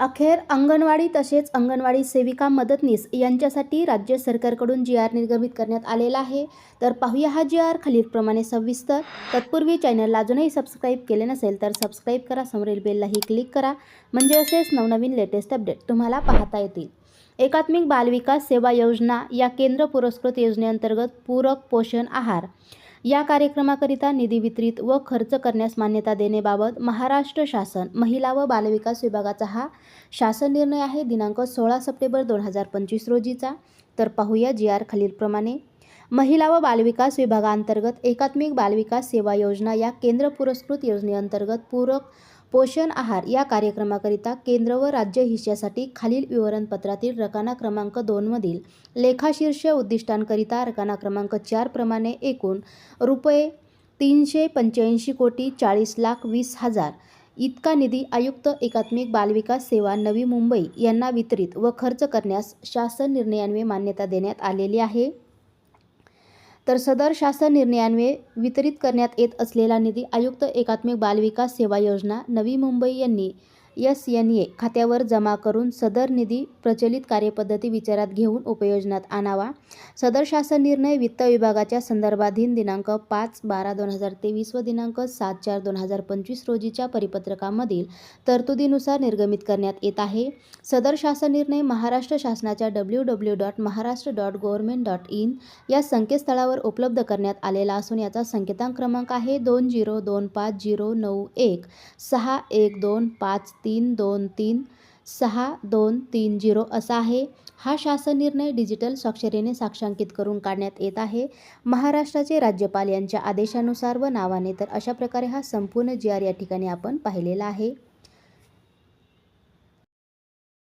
अखेर अंगणवाडी तसेच अंगणवाडी सेविका मदतनीस यांच्यासाठी राज्य सरकारकडून जी आर निर्गमित करण्यात आलेला आहे. तर पाहूया हा जी आर खालीलप्रमाणे सविस्तर. तत्पूर्वी चॅनलला अजूनही सबस्क्राईब केले नसेल तर सबस्क्राईब करा समोरील बेललाही क्लिक करा. म्हणजे असेच नवनवीन लेटेस्ट अपडेट तुम्हाला पाहता येतील. एकात्मिक बालविकास सेवा योजना या केंद्र पुरस्कृत योजनेअंतर्गत पूरक पोषण आहार. या कार्यक्रमाकरिता निधी वितरित व खर्च करण्यास मान्यता देण्याबाबत महाराष्ट्र शासन महिला व बालविकास विभागाचा हा शासन निर्णय आहे. दिनांक सोळा सप्टेंबर दोन हजार पंचवीस रोजीचा. तर पाहूया जी आर खालीलप्रमाणे महिला व बालविकास विभागांतर्गत एकात्मिक बालविकास सेवा योजना या केंद्र पुरस्कृत योजनेअंतर्गत पूरक पोषण आहार या कार्यक्रमाकरिता केंद्र व राज्य हिश्श्यासाठी खालील विवरणपत्रातील रकाना क्रमांक दोनमधील लेखाशीर्ष उद्दिष्टांकरिता रकाना क्रमांक चार प्रमाणे एकूण रुपये तीनशे पंच्याऐंशी कोटी चाळीस लाख वीस हजार इतका निधी आयुक्त एकात्मिक बालविकास सेवा नवी मुंबई यांना वितरित व खर्च करण्यास शासन निर्णयान्वये मान्यता देण्यात आलेली आहे. तर सदर शासन निर्णयान्वये वितरित करण्यात येत असलेला निधी आयुक्त एकात्मिक बालविकास सेवा योजना नवी मुंबई यांनी एस एन ए खात्यावर जमा करून सदर निधी प्रचलित कार्यपद्धती विचारात घेऊन उपयोजनात आणावा. सदर शासन निर्णय वित्त विभागाच्या संदर्भाधीन दिनांक पाच बारा दोन हजार तेवीस व दिनांक सात चार दोन हजार पंचवीस रोजीच्या परिपत्रकामधील तरतुदीनुसार निर्गमित करण्यात येत आहे. सदर शासन निर्णय महाराष्ट्र शासनाच्या W W dot Maharashtra dot government dot in या संकेतस्थळावर उपलब्ध करण्यात आलेला असून याचा संकेतांक क्रमांक आहे दोन झिरो दोन पाच झिरो नऊ एक सहा एक दोन पाच तीन दोन तीन सहा दोन तीन झिरो असा आहे. हा शासन निर्णय डिजिटल स्वाक्षरीने साक्षांकित करून काढण्यात येत आहे. महाराष्ट्राचे राज्यपाल यांच्या आदेशानुसार व नावाने तर अशा प्रकारे हा संपूर्ण जी आर या ठिकाणी आपण पाहिलेला आहे.